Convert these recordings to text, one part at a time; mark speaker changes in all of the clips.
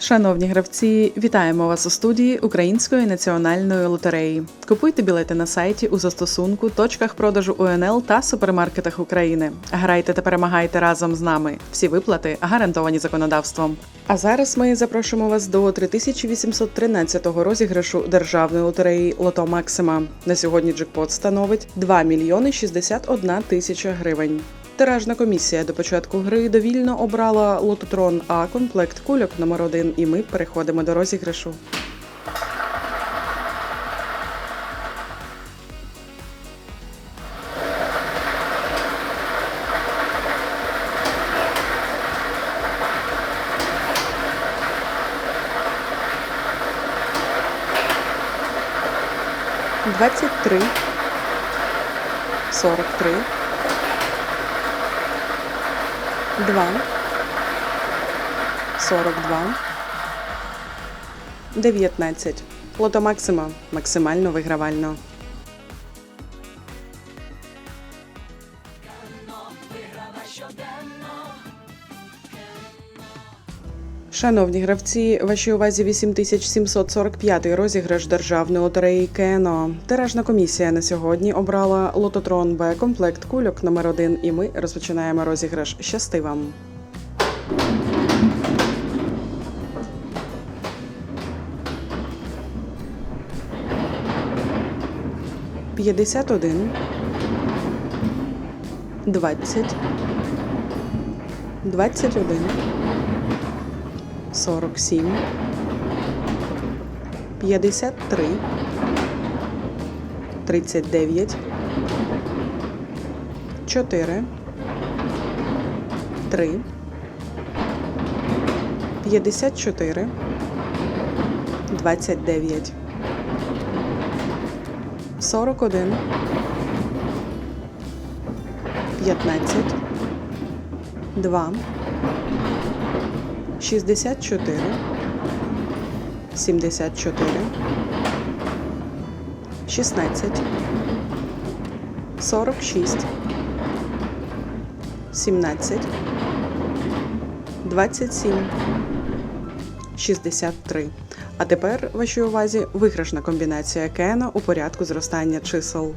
Speaker 1: Шановні гравці, вітаємо вас у студії Української національної лотереї. Купуйте білети на сайті у застосунку, точках продажу УНЛ та супермаркетах України. Грайте та перемагайте разом з нами. Всі виплати гарантовані законодавством. А зараз ми запрошуємо вас до 3813-го розіграшу державної лотереї Лото Максима. На сьогодні джекпот становить 2 мільйони 61 тисяча гривень. Тиражна комісія до початку гри довільно обрала лототрон А комплект кульок номер 1 і ми переходимо до розіграшу. Двадцять три, сорок три, два, сорок два, дев'ятнадцять. Лото Максима максимально вигравально. Шановні гравці, вашій увазі 8745 розіграш державної лотереї КНО. Тиражна комісія на сьогодні обрала лототрон Б комплект кульок номер 1 і ми розпочинаємо розіграш. Щасти вам! П'ятдесят один, двадцять, двадцять один. 47, 53, 39, 4, 3, 54, 29, 41, 15, 2, 64, 74, 16, 46, 17, 27, 63. А тепер вашій увазі виграшна комбінація Кена у порядку зростання чисел.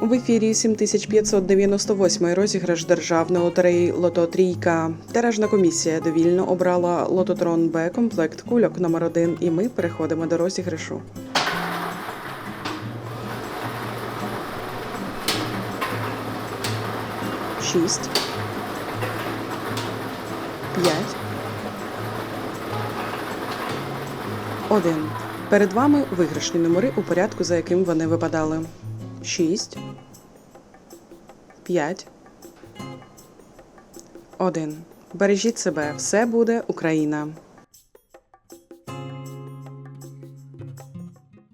Speaker 1: В ефірі 7598 розіграш державної лотереї Лото Трійка. Тиражна комісія довільно обрала лототрон Б комплект кульок номер 1 і ми переходимо до розіграшу. Шість. П'ять. Один. Перед вами виграшні номери у порядку, за яким вони випадали. 6, 5, 1. Бережіть себе, все буде Україна.